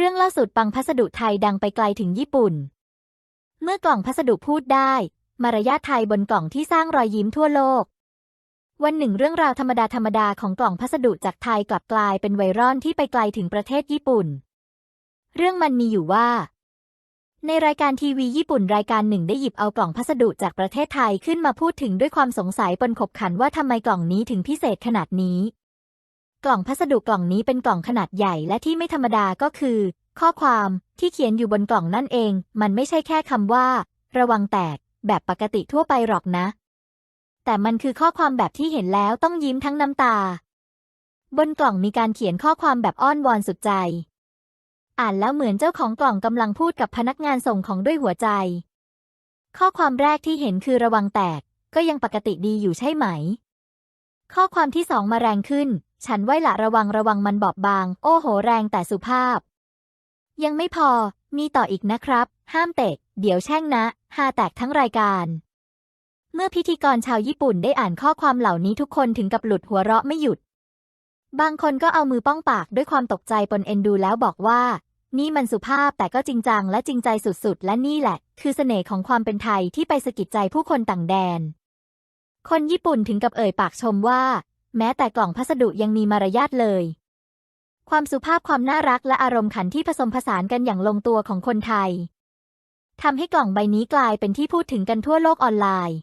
เรื่องล่าสุดปังพัสดุไทยดังไปไกลถึงญี่ปุ่น เมื่อกล่องพัสดุพูดได้ มารยาทไทยบนกล่องที่สร้างรอยยิ้มทั่วโลก วันหนึ่งเรื่องราวธรรมดาธรรมดาของกล่องพัสดุจากไทยกลับกลายเป็นไวรัลที่ไปไกลถึงประเทศญี่ปุ่น เรื่องมันมีอยู่ว่า ในรายการทีวีญี่ปุ่นรายการหนึ่งได้หยิบเอากล่องพัสดุจากประเทศไทยขึ้นมาพูดถึงด้วยความสงสัยปนขบขันว่าทำไมกล่องนี้ถึงพิเศษขนาดนี้ กล่องพัสดุกล่องนี้เป็นกล่องขนาดใหญ่และที่ไม่ธรรมดาก็คือ ข้อความที่เขียนอยู่บนกล่องนั่นเอง มันไม่ใช่แค่คำว่า ระวังแตก แบบปกติทั่วไปหรอกนะ แต่มันคือข้อความแบบที่เห็นแล้วต้องยิ้มทั้งน้ำตา บนกล่องมีการเขียนข้อความแบบอ้อนวอนสุดใจ อ่านแล้วเหมือนเจ้าของกล่องกำลังพูดกับพนักงานส่งของด้วยหัวใจ ข้อความแรกที่เห็นคือระวังแตก ก็ยังปกติดีอยู่ใช่ไหม ข้อความที่สองมาแรงขึ้น ฉันไว้ละระวังระวังมันบอบบาง โอ้โหแรงแต่สุภาพ ยังไม่พอ มีต่ออีกนะครับ ห้ามเตะ เดี๋ยวแช่งนะ ฮาแตกทั้งรายการ เมื่อพิธีกรชาวญี่ปุ่นได้อ่านข้อความเหล่านี้ทุกคนถึงกับหลุดหัวเราะไม่หยุด บางคนก็เอามือป้องปากด้วยความตกใจปนเอ็นดูแล้วบอกว่า นี่มันสุภาพแต่ก็จริงจังและจริงใจสุดๆ และนี่แหละ คือเสน่ห์ของความเป็นไทยที่ไปสะกิดใจผู้คนต่างแดน คนญี่ปุ่นถึงกับเอ่ยปากชมว่า แม้แต่กล่องพัสดุยังมีมารยาทเลย ความสุภาพความน่ารักและอารมณ์ขันที่ผสมผสานกันอย่างลงตัวของคนไทยทำให้กล่องใบนี้กลายเป็นที่พูดถึงกันทั่วโลกออนไลน์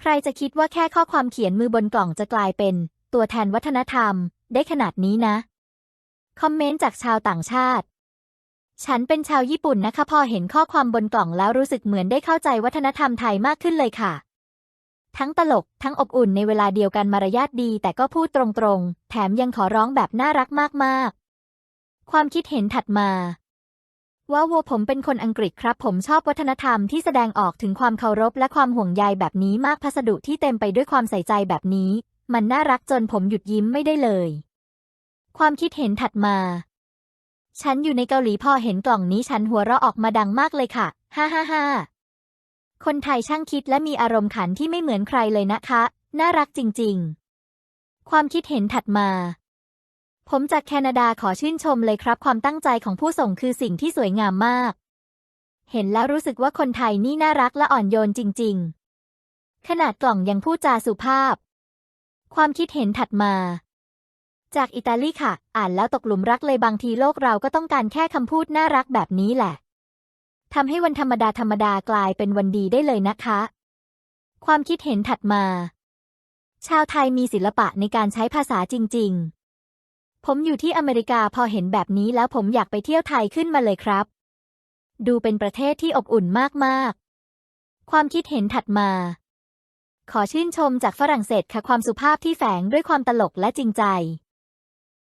ใครจะคิดว่าแค่ข้อความเขียนมือบนกล่องจะกลายเป็น ตัวแทนวัฒนธรรม ได้ขนาดนี้นะ คอมเมนต์จากชาวต่างชาติ ฉันเป็นชาวญี่ปุ่นนะคะพอเห็นข้อความบนกล่องแล้วรู้สึกเหมือนได้เข้าใจวัฒนธรรมไทยมากขึ้นเลยค่ะ ทั้งตลก ทั้งอบอุ่นในเวลาเดียวกันมารยาทดี แต่ก็พูดตรงๆ แถมยังขอร้องแบบน่ารักมากๆ ความคิดเห็นถัดมา ว่าวัวผมเป็นคนอังกฤษครับ ผมชอบวัฒนธรรมที่แสดงออกถึงความเคารพและความห่วงใยแบบนี้มากพัสดุที่เต็มไปด้วยความใส่ใจแบบนี้ มันน่ารักจนผมหยุดยิ้มไม่ได้เลย ความคิดเห็นถัดมา ฉันอยู่ในเกาหลีพอเห็นกล่องนี้ฉันหัวเราะออกมาดังมากเลยค่ะ ฮ่าฮ่าฮ่า คนไทยช่างคิดและมีอารมณ์ขันที่ไม่เหมือนใครเลยนะคะ น่ารักจริงๆ ความคิดเห็นถัดมา ผมจากแคนาดาขอชื่นชมเลยครับ ความตั้งใจของผู้ส่งคือสิ่งที่สวยงามมาก เห็นแล้วรู้สึกว่าคนไทยนี่น่ารักและอ่อนโยนจริง ๆ ขนาดกล่องยังพูดจาสุภาพ ความคิดเห็นถัดมา จากอิตาลีค่ะ อ่านแล้วตกหลุมรักเลยบางทีโลกเราก็ต้องการแค่คำพูดน่ารักแบบนี้แหละ ทำให้วันธรรมดาธรรมดากลายเป็นวันดีได้เลยนะคะ ความคิดเห็นถัดมา ชาวไทยมีศิลปะในการใช้ภาษาจริง ๆ ผมอยู่ที่อเมริกาพอเห็นแบบนี้แล้วผมอยากไปเที่ยวไทยขึ้นมาเลยครับ ดูเป็นประเทศที่อบอุ่นมากๆ ความคิดเห็นถัดมา ขอชื่นชมจากฝรั่งเศสค่ะความสุภาพที่แฝงด้วยความตลกและจริงใจ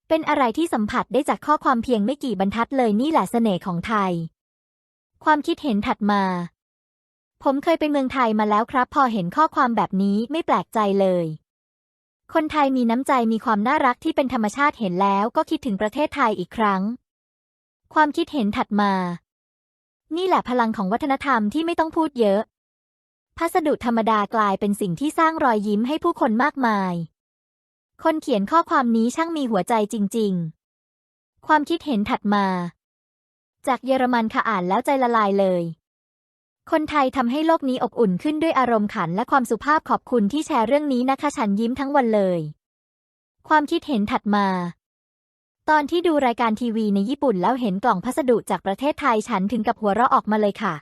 เป็นอะไรที่สัมผัสได้จากข้อความเพียงไม่กี่บรรทัดเลยนี่แหละเสน่ห์ของไทย ความคิดเห็นถัดมา ผมเคยไปเมืองไทยมาแล้วครับ พอเห็นข้อความแบบนี้ไม่แปลกใจเลย คนไทยมีน้ำใจมีความน่ารักที่เป็นธรรมชาติเห็นแล้วก็คิดถึงประเทศไทยอีกครั้ง ความคิดเห็นถัดมา นี่แหละพลังของวัฒนธรรมที่ไม่ต้องพูดเยอะ พัสดุธรรมดากลายเป็นสิ่งที่สร้างรอยยิ้มให้ผู้คนมากมาย คนเขียนข้อความนี้ช่างมีหัวใจจริง ๆ ความคิดเห็นถัดมา จากเยอรมันค่ะอ่านแล้วใจละลายเลย คนไทยทำให้โลกนี้อบอุ่นขึ้นด้วยอารมณ์ขันและความสุภาพขอบคุณที่แชร์เรื่องนี้นะคะ ฉันยิ้มทั้งวันเลย ความคิดเห็นถัดมา ตอนที่ดูรายการทีวีในญี่ปุ่นแล้วเห็นกล่องพัสดุจากประเทศไทยฉันถึงกับหัวเราะออกมาเลยค่ะ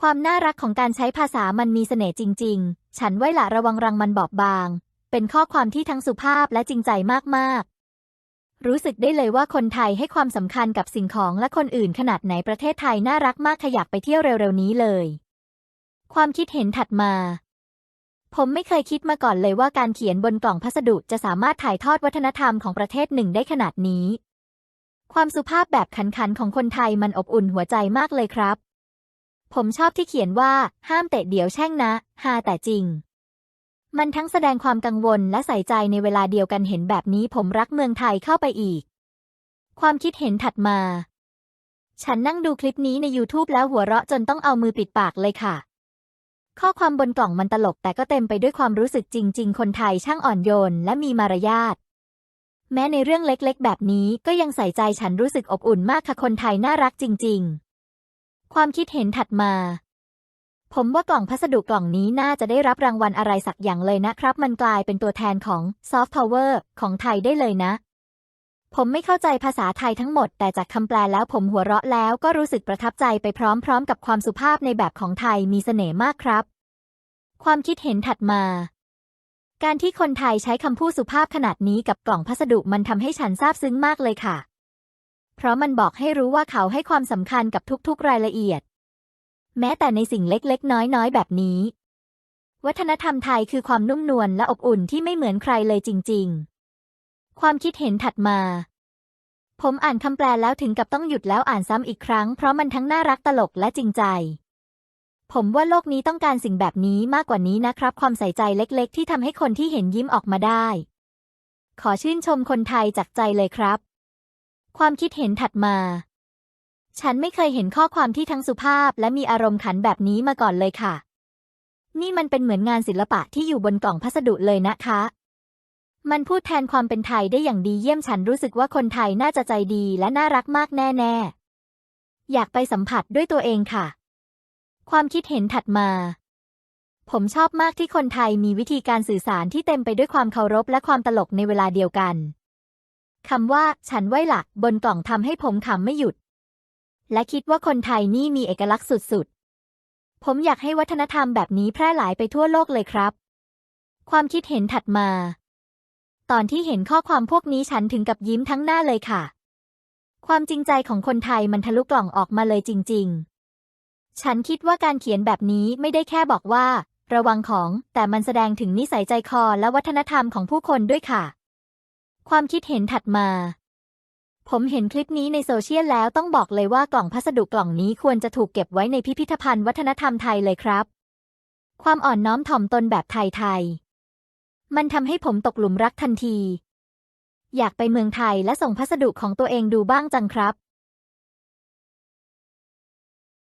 ความน่ารักของการใช้ภาษามันมีเสน่ห์จริง ๆ ฉันไว้ละระวังรังมันบอบบาง เป็นข้อความที่ทั้งสุภาพและจริงใจมากๆ รู้สึกได้เลยว่าคนไทยให้ความสำคัญกับสิ่งของและคนอื่นขนาดไหนประเทศไทยน่ารักมากขยักไปเที่ยวเร็วๆนี้เลย ความคิดเห็นถัดมา ผมไม่เคยคิดมาก่อนเลยว่าการเขียนบนกล่องพัสดุจะสามารถถ่ายทอดวัฒนธรรมของประเทศหนึ่งได้ขนาดนี้ ความสุภาพแบบขันๆของคนไทยมันอบอุ่นหัวใจมากเลยครับ ผมชอบที่เขียนว่าห้ามเตะเดี๋ยวแช่งนะฮาแต่จริง มันทั้งแสดงความกังวลและใส่ใจในเวลาเดียวกันเห็นแบบนี้ผมรักเมืองไทยเข้าไปอีก ความคิดเห็นถัดมา ฉันนั่งดูคลิปนี้ใน YouTube แล้วหัวเราะจนต้องเอามือปิดปากเลยค่ะ ข้อความบนกล่องมันตลกแต่ก็เต็มไปด้วยความรู้สึกจริง ๆ คนไทยช่างอ่อนโยนและมีมารยาทแม้ในเรื่องเล็กๆ แบบนี้ก็ยังใส่ใจฉันรู้สึกอบอุ่นมากค่ะคนไทยน่ารักจริง ๆ ความคิดเห็นถัดมา ผมว่ากล่องพัสดุกล่องนี้น่าจะได้รับรางวัลอะไรสักอย่างเลยนะครับ มันกลายเป็นตัวแทนของซอฟต์พาวเวอร์ของไทยได้เลยนะ ผมไม่เข้าใจภาษาไทยทั้งหมด แต่จากคำแปลแล้วผมหัวเราะแล้วก็รู้สึกประทับใจไปพร้อมๆ กับความสุภาพในแบบของไทยมีเสน่ห์มากครับ ความคิดเห็นถัดมาการที่คนไทยใช้คำพูดสุภาพขนาดนี้กับกล่องพัสดุมันทำให้ฉันซาบซึ้งมากเลยค่ะ เพราะมันบอกให้รู้ว่าเขาให้ความสำคัญกับทุกๆรายละเอียด แม้แต่ในสิ่งเล็กๆ น้อยๆ แบบนี้ วัฒนธรรมไทยคือความนุ่มนวลและอบอุ่นที่ไม่เหมือนใครเลยจริง ๆ ความคิดเห็นถัดมา ผมอ่านคำแปลแล้วถึงกับต้องหยุดแล้วอ่านซ้ำอีกครั้งเพราะมันทั้งน่ารักตลกและจริงใจ ผมว่าโลกนี้ต้องการสิ่งแบบนี้มากกว่านี้นะครับ ความใส่ใจเล็ก ๆ ที่ทำให้คนที่เห็นยิ้มออกมาได้ ขอชื่นชมคนไทยจากใจเลยครับ ความคิดเห็นถัดมา ฉันไม่เคยเห็นข้อความที่ทั้งสุภาพและมีอารมณ์ขันแบบนี้มาก่อนเลยค่ะ นี่มันเป็นเหมือนงานศิลปะที่อยู่บนกล่องพัสดุเลยนะคะ มันพูดแทนความเป็นไทยได้อย่างดีเยี่ยมฉันรู้สึกว่าคนไทยน่าจะใจดีและน่ารักมากแน่ๆ อยากไปสัมผัสด้วยตัวเองค่ะ ความคิดเห็นถัดมา ผมชอบมากที่คนไทยมีวิธีการสื่อสารที่เต็มไปด้วยความเคารพและความตลกในเวลาเดียวกันคำว่า ฉันไว้หลักบนกล่องทำให้ผมขำไม่หยุด และคิดว่าคนไทยนี่มีเอกลักษณ์สุดๆ ผมอยากให้วัฒนธรรมแบบนี้แพร่หลายไปทั่วโลกเลยครับ ความคิดเห็นถัดมา ตอนที่เห็นข้อความพวกนี้ฉันถึงกับยิ้มทั้งหน้าเลยค่ะ ความจริงใจของคนไทยมันทะลุกล่องออกมาเลยจริง ๆ ฉันคิดว่าการเขียนแบบนี้ไม่ได้แค่บอกว่า ระวังของแต่มันแสดงถึงนิสัยใจคอและวัฒนธรรมของผู้คนด้วยค่ะ ความคิดเห็นถัดมา ผมเห็นคลิปนี้ในโซเชียลแล้วต้องบอกเลยว่ากล่องพัสดุกล่องนี้ควรจะถูกเก็บไว้ในพิพิธภัณฑ์วัฒนธรรมไทยเลยครับ ความอ่อนน้อมถ่อมตนแบบไทยๆ มันทำให้ผมตกหลุมรักทันที อยากไปเมืองไทยและส่งพัสดุของตัวเองดูบ้างจังครับ